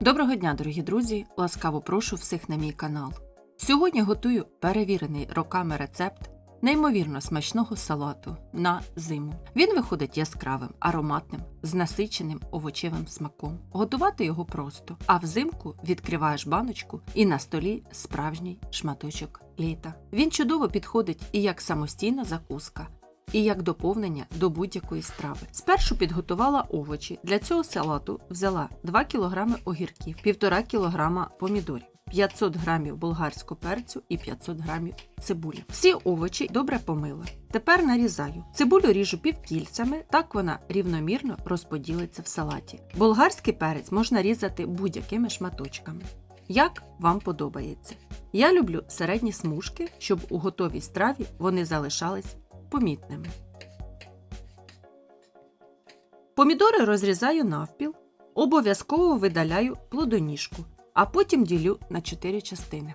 Доброго дня, дорогі друзі! Ласкаво прошу всіх на мій канал. Сьогодні готую перевірений роками рецепт неймовірно смачного салату на зиму. Він виходить яскравим, ароматним, з насиченим овочевим смаком. Готувати його просто, а взимку відкриваєш баночку і на столі справжній шматочок літа. Він чудово підходить і як самостійна закуска, і як доповнення до будь-якої страви. Спершу підготувала овочі. Для цього салату взяла 2 кг огірків, 1,5 кг помідорів. 500 г болгарського перцю і 500 г цибулі. Всі овочі добре помила. Тепер нарізаю. Цибулю ріжу півкільцями, так вона рівномірно розподілиться в салаті. Болгарський перець можна різати будь-якими шматочками. Як вам подобається. Я люблю середні смужки, щоб у готовій страві вони залишались помітними. Помідори розрізаю навпіл, обов'язково видаляю плодоніжку, а потім ділю на 4 частини.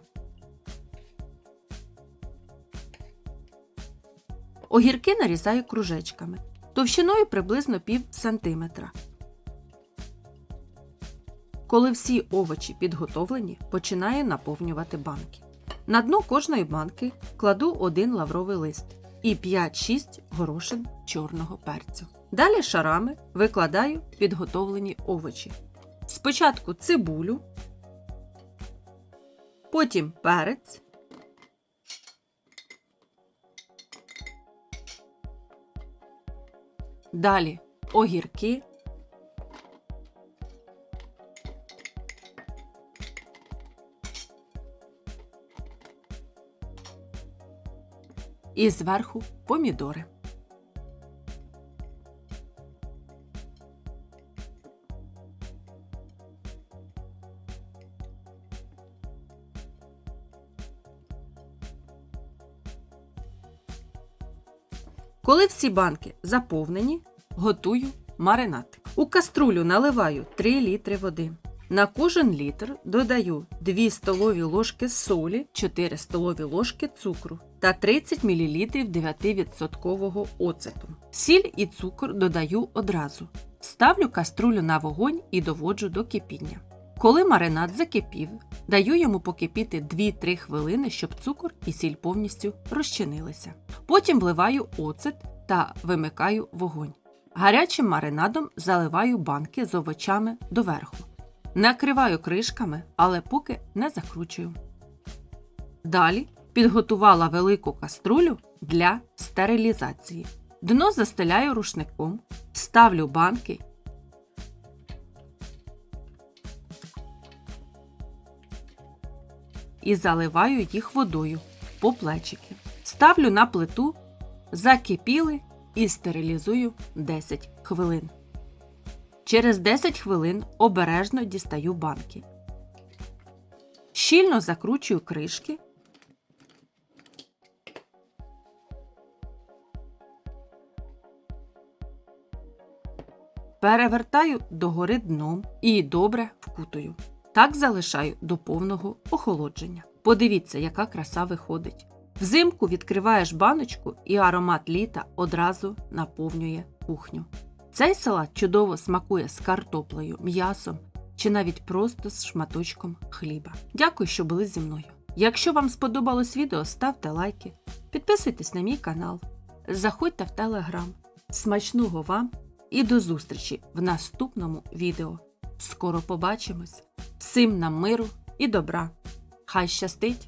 Огірки нарізаю кружечками товщиною приблизно пів сантиметра. Коли всі овочі підготовлені, починаю наповнювати банки. На дно кожної банки кладу один лавровий лист і 5-6 горошин чорного перцю. Далі шарами викладаю підготовлені овочі. Спочатку цибулю, потім перець, далі огірки, і зверху помідори. Коли всі банки заповнені, готую маринад. У каструлю наливаю 3 літри води. На кожен літр додаю 2 столові ложки солі, 4 столові ложки цукру та 30 мл 9% оцету. Сіль і цукор додаю одразу. Ставлю каструлю на вогонь і доводжу до кипіння. Коли маринад закипів, даю йому покипіти 2-3 хвилини, щоб цукор і сіль повністю розчинилися. Потім вливаю оцет та вимикаю вогонь. Гарячим маринадом заливаю банки з овочами доверху. Накриваю кришками, але поки не закручую. Далі підготувала велику каструлю для стерилізації. Дно застеляю рушником, ставлю банки і заливаю їх водою по плечики. Ставлю на плиту, закипіли і стерилізую 10 хвилин. Через 10 хвилин обережно дістаю банки. Щільно закручую кришки. Перевертаю догори дном і добре вкутую. Так залишаю до повного охолодження. Подивіться, яка краса виходить. Взимку відкриваєш баночку і аромат літа одразу наповнює кухню. Цей салат чудово смакує з картоплею, м'ясом чи навіть просто з шматочком хліба. Дякую, що були зі мною. Якщо вам сподобалось відео, ставте лайки, підписуйтесь на мій канал, заходьте в телеграм. Смачного вам і до зустрічі в наступному відео. Скоро побачимось! Всім нам миру і добра! Хай щастить!